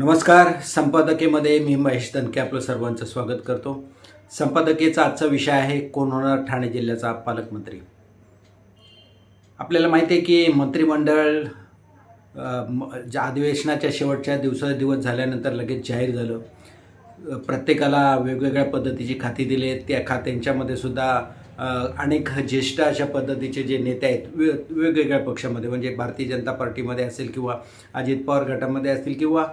नमस्कार संपादकीमध्ये मी महेश तनके आपलं सर्वांचं स्वागत करतो. संपादकीचा आजचा विषय आहे कोण होणार ठाणे जिल्ह्याचा पालकमंत्री. आपल्याला माहिती आहे की मंत्रिमंडळ म- ज्या अधिवेशनाच्या शेवटच्या दिवसा दिवस झाल्यानंतर लगेच जाहीर झालं. प्रत्येकाला वेगवेगळ्या पद्धतीची खाती दिली आहेत. त्या खात्यांच्यामध्ये सुद्धा अनेक ज्येष्ठ अशा पद्धतीचे जे नेते आहेत वे वेगवेगळ्या पक्षामध्ये म्हणजे भारतीय जनता पार्टीमध्ये असेल किंवा अजित पवार गटामध्ये असतील किंवा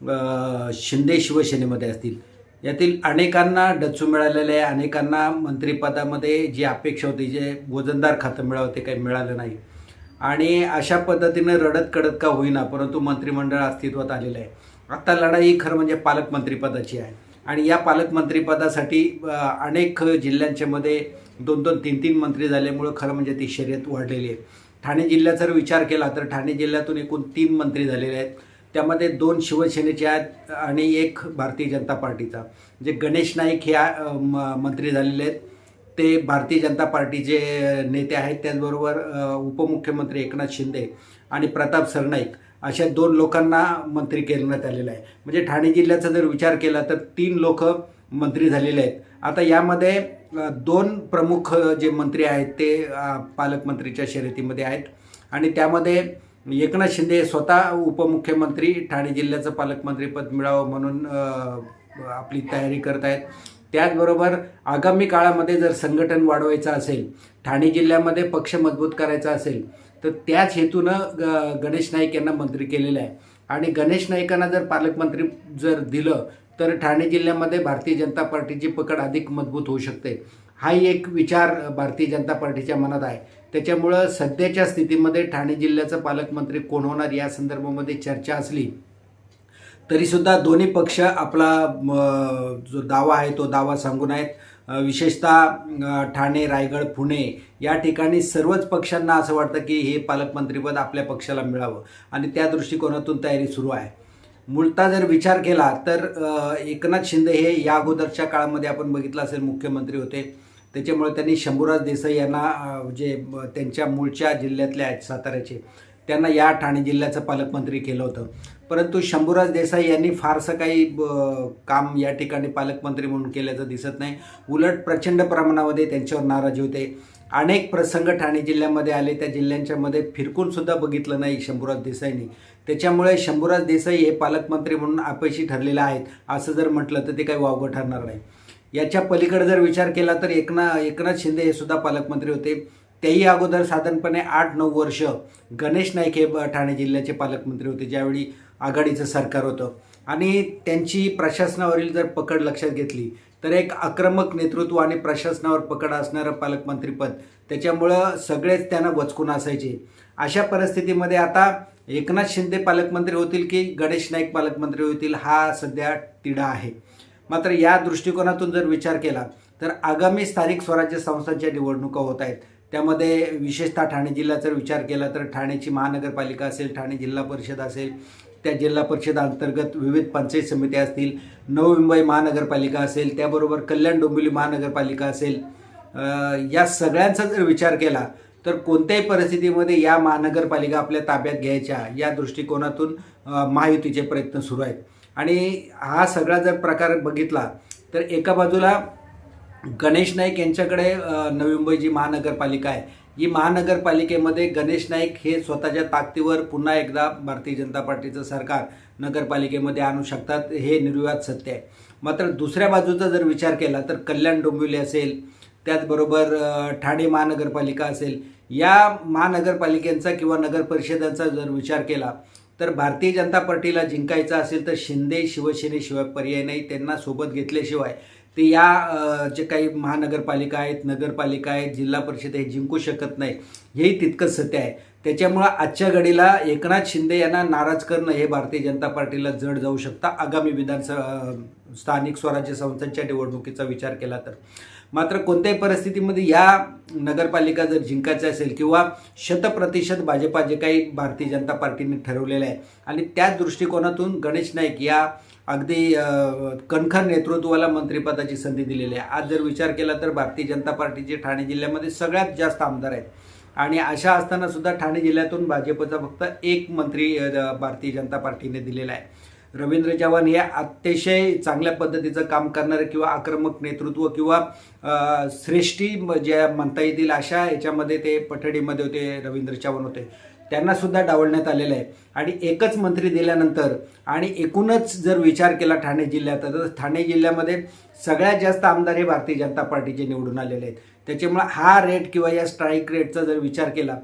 शिंदे शिवसेनेमध्ये असतील. यातील अनेकांना डचू मिळालेले आहे अनेकांना मंत्रिपदामध्ये जी अपेक्षा होती जे वजनदार खातं मिळावं ते काही मिळालं नाही. आणि अशा पद्धतीनं रडत कडत का होईना परंतु मंत्रिमंडळ अस्तित्वात आलेलं आहे. आत्ता लढाई खरं म्हणजे पालकमंत्रीपदाची आहे. आणि या पालकमंत्रीपदासाठी अनेक जिल्ह्यांच्यामध्ये दोन दोन तीन तीन मंत्री झाल्यामुळं खरं म्हणजे ती शर्यत वाढलेली आहे. ठाणे जिल्ह्याचा जर विचार केला तर ठाणे जिल्ह्यातून एकूण तीन मंत्री झालेले आहेत. त्यामध्ये दोन शिवसेनेचे आहेत आणि एक भारतीय जनता पार्टीचा. जे गणेश नाईक हे म- मंत्री झालेले आहेत ते भारतीय जनता पार्टीचे नेते आहेत. त्याचबरोबर उपमुख्यमंत्री एकनाथ शिंदे आणि प्रताप सरनाईक अशा दोन लोकांना मंत्री करण्यात आलेलं आहे. म्हणजे ठाणे जिल्ह्याचा जर विचार केला तर तीन लोक मंत्री झालेले आहेत. आता यामध्ये दोन प्रमुख जे मंत्री आहेत ते पालकमंत्रीच्या शर्यतीमध्ये आहेत. आणि त्यामध्ये एकनाथ शिंदे स्वतः उपमुख्यमंत्री ठाणे जिल्ह्याचं पालकमंत्रीपद मिळावं म्हणून आपली तयारी करत आहेत. त्याचबरोबर आगामी काळामध्ये जर संघटन वाढवायचं असेल ठाणे जिल्ह्यामध्ये पक्ष मजबूत करायचा असेल तर त्याच हेतूनं ग गणेश नाईक यांना मंत्री केलेलं आहे. आणि गणेश नाईकांना जर पालकमंत्री जर दिलं तर ठाणे जिल्ह्यामध्ये भारतीय जनता पार्टीची पकड अधिक मजबूत होऊ शकते. हाही एक विचार भारतीय जनता पार्टीच्या मनात आहे. त्याच्यामुळं सध्याच्या स्थितीमध्ये ठाणे जिल्ह्याचं पालकमंत्री कोण होणार या संदर्भामध्ये चर्चा असली तरीसुद्धा दोन्ही पक्ष आपला जो दावा आहे तो दावा सांगून आहेत. विशेषतः ठाणे रायगड पुणे या ठिकाणी सर्वच पक्षांना असं वाटतं की हे पालकमंत्रीपद आपल्या पक्षाला मिळावं. आणि त्या दृष्टिकोनातून तयारी सुरू आहे. मूळता जर विचार केला तर एकनाथ शिंदे हे या अगोदरच्या काळामध्ये आपण बघितलं असेल मुख्यमंत्री होते. त्याच्यामुळे त्यांनी शंभूराज देसाई यांना जे त्यांच्या मूळच्या जिल्ह्यातले आहेत साताऱ्याचे त्यांना या ठाणे जिल्ह्याचं पालकमंत्री केलं होतं. परंतु शंभूराज देसाई यांनी फारसं काही ब- काम या ठिकाणी पालकमंत्री म्हणून केल्याचं दिसत नाही. उलट प्रचंड प्रमाणामध्ये त्यांच्यावर नाराजी होते. अनेक प्रसंग ठाणे जिल्ह्यामध्ये आले. त्या जिल्ह्यांच्या मध्ये फिरकून सुद्धा बघितलं नाही शंभूराज देसाईंनी. त्याच्यामुळे शंभूराज देसाई हे पालकमंत्री म्हणून अपयशी ठरलेले आहेत असं जर म्हटलं तर ते काही वावगं ठरणार नाही. याच्या पलीकडे जर विचार केला तर एकना एकनाथ शिंदे हे सुद्धा पालकमंत्री होते. तेही अगोदर साधारणपणे आठ नऊ वर्ष गणेश नाईक हे ब- ठाणे जिल्ह्याचे पालकमंत्री होते ज्यावेळी आघाडीचं सरकार होतं. आणि त्यांची प्रशासनावरील जर पकड लक्षात घेतली तर एक आक्रमक नेतृत्व आणि प्रशासनावर पकड असणारं पालकमंत्रीपद त्याच्यामुळं सगळेच त्यांना वचकून असायचे. अशा परिस्थितीमध्ये आता एकनाथ शिंदे पालकमंत्री होतील की गणेश नाईक पालकमंत्री होतील हा सध्या तिढा आहे. मात्र या दृष्टिकोनातून जर विचार केला तर आगामी स्थानिक स्वराज्य संस्थांच्या निवडणुका होत आहेत. त्यामध्ये विशेषतः ठाणे जिल्ह्याचा जर विचार केला तर ठाण्याची महानगरपालिका असेल ठाणे जिल्हा परिषद असेल त्या जिल्हा परिषद अंतर्गत विविध पंचायत समित्या असतील नवी मुंबई महानगरपालिका असेल त्याबरोबर कल्याण डोंबिवली महानगरपालिका असेल या सगळ्यांचा जर विचार केला तर कोणत्याही परिस्थितीमध्ये या महानगरपालिका आपल्या ताब्यात घ्यायच्या या दृष्टिकोनातून महायुतीचे प्रयत्न सुरू आहेत. आणि हा सगळा जर प्रकार बघितला तर एका बाजूला गणेश नाईक यांच्याकडे नवी मुंबई जी महानगरपालिका आहे ही महानगरपालिकेमध्ये गणेश नाईक हे स्वतःच्या ताकदीवर पुन्हा एकदा भारतीय जनता पार्टीचं सरकार नगरपालिकेमध्ये आणू शकतात हे निर्विवाद सत्य आहे. मात्र दुसऱ्या बाजूचा जर विचार केला तर कल्याण डोंबिवली असेल त्याचबरोबर ठाणे महानगरपालिका असेल या महानगरपालिकेचा किंवा नगर परिषदांचा जर विचार केला तर भारतीय जनता पार्टीला जिंकायचं असेल तर शिंदे शिवसेनेशिवाय पर्याय नाही त्यांना सोबत घेतल्याशिवाय ते या जे काही महानगरपालिका आहेत नगरपालिका आहेत जिल्हा परिषद हे जिंकू शकत नाही हेही तितकंच सत्य आहे. त्याच्यामुळं आजच्या घडीला एकनाथ शिंदे यांना नाराज करणं हे भारतीय जनता पार्टीला जड जाऊ शकतं. आगामी विधानसभा स्थानिक स्वराज्य संस्थांच्या निवडणुकीचा विचार केला तर. मात्र कोणत्याही परिस्थितीमध्ये या नगरपालिका जर जिंकायचं असेल किंवा शतप्रतिशत भाजपा जे काही भारतीय जनता पार्टीने ठरवलेलं आहे आणि त्याच दृष्टिकोनातून गणेश नाईक या अगदी कणखर नेतृत्वाला मंत्रिपदाची संधी दिलेली आहे. आज जर विचार केला तर भारतीय जनता पार्टीचे ठाणे जिल्ह्यामध्ये सगळ्यात जास्त आमदार आहेत. आणि अशा असताना सुद्धा ठाणे जिल्ह्यातून भाजपचा फक्त एक मंत्री भारतीय जनता पार्टीने दिलेला आहे. रवींद्र चव्हाण हे अतिशय चांगल्या पद्धतीचं काम करणारे किंवा आक्रमक नेतृत्व किंवा श्रेष्ठी म- ज्या म्हणता येतील अशा याच्यामध्ये ते पठडीमध्ये होते रवींद्र चव्हाण होते. त्यांना सुद्धा डावलण्यात आलेलं आहे. आणि एकच मंत्री दिल्यानंतर आणि एकूणच जर विचार केला ठाणे जिल्ह्यात तर ठाणे जिल्ह्यामध्ये सगळ्यात जास्त आमदार हे भारतीय जनता पार्टीचे निवडून आलेले आहेत. त्याच्यामुळे हा रेट किंवा या स्ट्राईक रेटचा जर विचार केला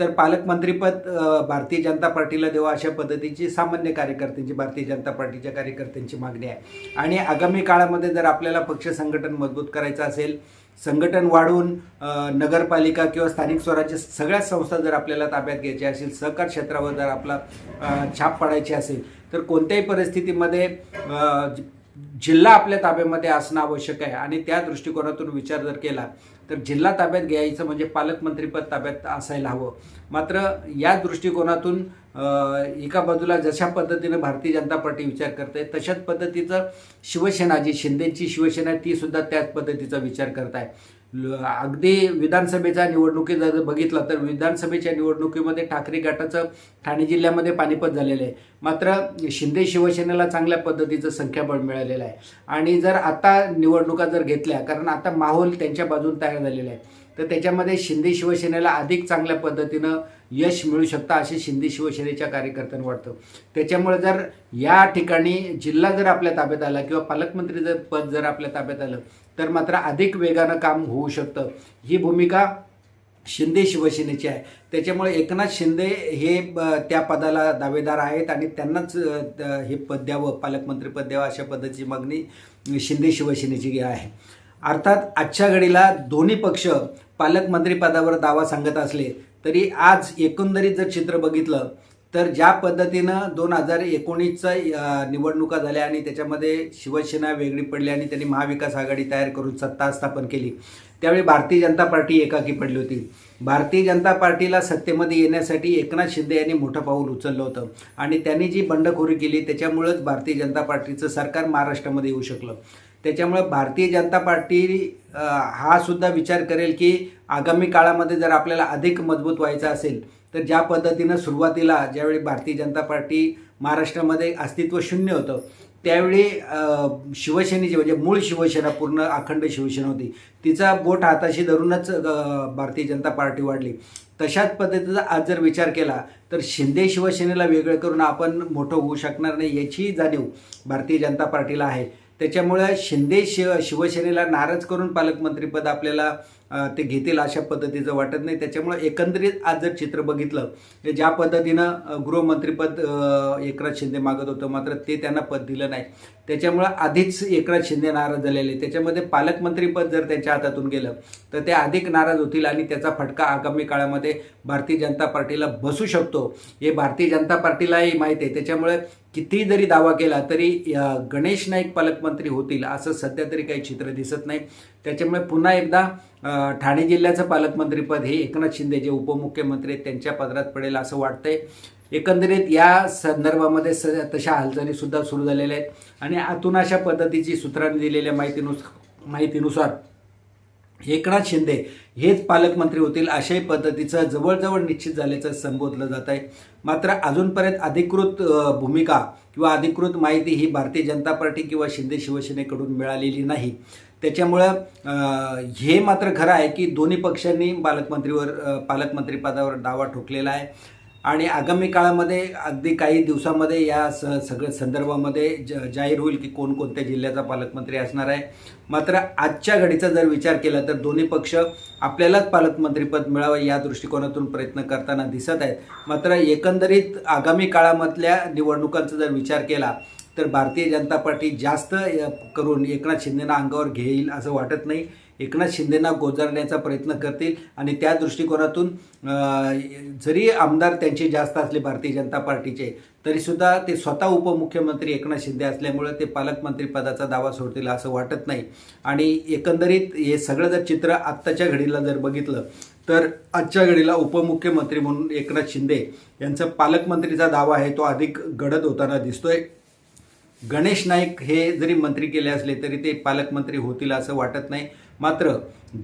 तर पालकमंत्रीपद भारतीय जनता पार्टीला देवा अशा पद्धतीची सामान्य कार्यकर्त्यांची भारतीय जनता पार्टीच्या कार्यकर्त्यांची मागणी आहे. आणि आगामी काळामध्ये जर आपल्याला पक्ष संघटन मजबूत करायचं असेल संघटन वाढवून नगरपालिका किंवा स्थानिक स्वराज्य सगळ्या संस्था जर आपल्याला ताब्यात घ्यायच्या असेल सहकार क्षेत्रावर जर आपला छाप पाडायची असेल तर कोणत्याही परिस्थितीमध्ये जिल्हा आपल्या ताब्यामध्ये असणं आवश्यक आहे. आणि त्या दृष्टिकोनातून विचार जर केला तर जिल्हा ताब्यात घ्यायचं म्हणजे पालकमंत्रीपद ताब्यात असायला हवं. मात्र या दृष्टिकोनातून एका बाजूला जशा पद्धतीनं भारतीय जनता पार्टी विचार करते तशाच पद्धतीचं शिवसेना जी शिंदेची शिवसेना आहे ती सुद्धा त्याच पद्धतीचा विचार करत आहे अगदी विधानसभेच्या निवडणुकी जर बघितलं तर विधानसभेच्या निवडणुकीमध्ये ठाकरे गटाचं ठाणे जिल्ह्यामध्ये पानिपत झालेलं आहे. मात्र शिंदे शिवसेनेला चांगल्या पद्धतीचं संख्याबळ मिळालेलं आहे. आणि जर आता निवडणुका जर घेतल्या कारण आता माहोल त्यांच्या बाजून तयार झालेला आहे तर त्याच्यामध्ये शिंदे शिवसेनेला अधिक चांगल्या पद्धतीनं यश मिळू शकतं असे शिंदे शिवसेनेच्या कार्यकर्त्यांना वाटतं. त्याच्यामुळे जर या ठिकाणी जिल्हा जर आपल्या ताब्यात आला किंवा पालकमंत्री जर पद जर आपल्या ताब्यात आलं तर मात्र अधिक वेगानं काम होऊ शकतं. ही भूमिका शिंदे शिवसेनेची आहे. त्याच्यामुळे एकनाथ शिंदे हे त्या पदाला दावेदार आहेत आणि त्यांनाच हे पद द्यावं पालकमंत्री पद द्यावं अशा पद्धतीची मागणी शिंदे शिवसेनेची आहे. अर्थात आजच्या घडीला दोन्ही पक्ष पालकमंत्री पदावर दावा सांगत असले तरी आज एकंदरीत जर चित्र बघितलं तर ज्या पद्धतीनं दोन हजार एकोणीसचा निवडणुका झाल्या आणि त्याच्यामध्ये शिवसेना वेगळी पडली आणि त्यांनी महाविकास आघाडी तयार करून सत्ता स्थापन केली त्यावेळी भारतीय जनता पार्टी एकाकी पडली होती. भारतीय जनता पार्टीला सत्तेमध्ये येण्यासाठी एकनाथ शिंदे यांनी मोठं पाऊल उचललं होतं आणि त्यांनी जी बंडखोरी केली त्याच्यामुळंच भारतीय जनता पार्टीचं सरकार महाराष्ट्रामध्ये येऊ शकलं. त्याच्यामुळे भारतीय जनता पार्टी हा सुद्धा विचार करेल की आगामी काळामध्ये जर आपल्याला अधिक मजबूत व्हायचं असेल तर ज्या पद्धतीनं सुरुवातीला ज्यावेळी भारतीय जनता पार्टी महाराष्ट्रामध्ये अस्तित्व शून्य होतं त्यावेळी शिवसेनेची म्हणजे मूळ शिवसेना पूर्ण अखंड शिवसेना होती तिचा बोट हाताशी धरूनच भारतीय जनता पार्टी वाढली. तशाच पद्धतीचा आज जर विचार केला तर शिंदे शिवसेनेला वेगळं करून आपण मोठं होऊ शकणार नाही याची जाणीव भारतीय जनता पार्टीला आहे. त्याच्यामुळे शिंदे शिव शिवसेनेला नाराज करून पालकमंत्रीपद आपल्याला ते घेतील अशा पद्धतीचं वाटत नाही. त्याच्यामुळं एकंदरीत आज जर चित्र बघितलं ज्या पद्धतीनं गृहमंत्रीपद एकनाथ शिंदे मागत होतं मात्र ते त्यांना पद दिलं नाही. त्याच्यामुळं आधीच एकनाथ शिंदे नाराज झालेले. त्याच्यामध्ये पालकमंत्रीपद जर त्यांच्या हातातून गेलं तर ते अधिक नाराज होतील आणि त्याचा फटका आगामी काळामध्ये भारतीय जनता पार्टीला बसू शकतो. हे भारतीय जनता पार्टीलाही माहिती आहे. त्याच्यामुळे किती जरी दावा केला तरी गणेश नाईक पालकमंत्री होतील असं सध्या तरी काही चित्र दिसत नाही. त्याच्यामुळे पुन्हा एकदा ठाणे जिल्ह्याचं पालकमंत्रीपद हे एकनाथ शिंदे जे उपमुख्यमंत्री आहेत त्यांच्या पदरात पडेल असं वाटतंय. एकंदरीत या संदर्भामध्ये स तशा हालचालीसुद्धा सुरू झालेल्या आहेत. आणि आतून अशा पद्धतीची सूत्रांनी दिलेल्या माहितीनुसार माहितीनुसार एकनाथ शिंदे हेच पालकमंत्री होतील अशाही पद्धतीचं जवळजवळ निश्चित झाल्याचं संबोधलं जात आहे. मात्र अजूनपर्यंत अधिकृत भूमिका किंवा अधिकृत माहिती ही भारतीय जनता पार्टी किंवा शिंदे शिवसेनेकडून मिळालेली नाही. त्याच्यामुळं हे मात्र खरं आहे की दोन्ही पक्षांनी पालकमंत्रीवर पालकमंत्रीपदावर पालकमंत्री पदावर दावा ठोकलेला आहे. आणि आगामी काळामध्ये अगदी काही दिवसामध्ये या स सगळ्या संदर्भामध्ये ज जाहीर होईल की कोणकोणत्या जिल्ह्याचा पालकमंत्री असणार आहे. मात्र आजच्या घडीचा जर विचार केला तर दोन्ही पक्ष आपल्यालाच पालकमंत्रीपद मिळावं या दृष्टिकोनातून प्रयत्न करताना दिसत आहेत. मात्र एकंदरीत आगामी काळामधल्या निवडणुकांचा जर विचार केला तर भारतीय जनता पार्टी जास्त करून एकनाथ शिंदेना अंगावर घेईल असं वाटत नाही. एकनाथ शिंदेना गोजारण्याचा प्रयत्न करतील आणि त्या दृष्टिकोनातून जरी आमदार त्यांचे जास्त असले भारतीय जनता पार्टीचे तरीसुद्धा ते स्वतः उपमुख्यमंत्री एकनाथ शिंदे असल्यामुळे ते पालकमंत्रीपदाचा दावा सोडतील असं वाटत नाही. आणि एकंदरीत हे सगळं जर चित्र आत्ताच्या घडीला जर बघितलं तर आजच्या घडीला उपमुख्यमंत्री म्हणून एकनाथ शिंदे यांचा पालकमंत्रीचा दावा आहे तो अधिक गडद होताना दिसतोय. गणेश नाईक हे जरी मंत्री केले असले तरी ते पालकमंत्री होतील असं वाटत नाही. मात्र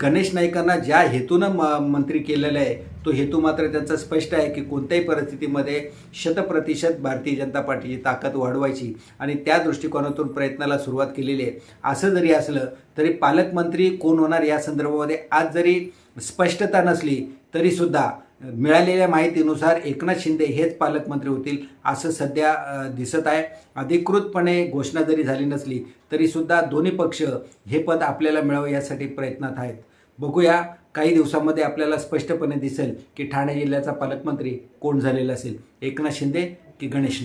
गणेश नाईकांना ज्या हेतूनं म मंत्री केलेलं आहे तो हेतू मात्र त्यांचा स्पष्ट आहे की कोणत्याही परिस्थितीमध्ये शतप्रतिशत भारतीय जनता पार्टीची ताकद वाढवायची आणि त्या दृष्टिकोनातून प्रयत्नाला सुरुवात केलेली आहे. असं जरी असलं तरी पालकमंत्री कोण होणार या संदर्भामध्ये आज जरी स्पष्टता नसली तरीसुद्धा मिळालेल्या माहितीनुसार एकनाथ शिंदे हेच पालकमंत्री होतील असं सध्या दिसत आहे. अधिकृतपणे घोषणा जरी झाली नसली तरीसुद्धा दोन्ही पक्ष हे पद आपल्याला मिळावं यासाठी प्रयत्नात आहेत. बघूया काही दिवसामध्ये आपल्याला स्पष्टपणे दिसेल की ठाणे जिल्ह्याचा पालकमंत्री कोण झालेला असेल. एकनाथ शिंदे की गणेश नाईक?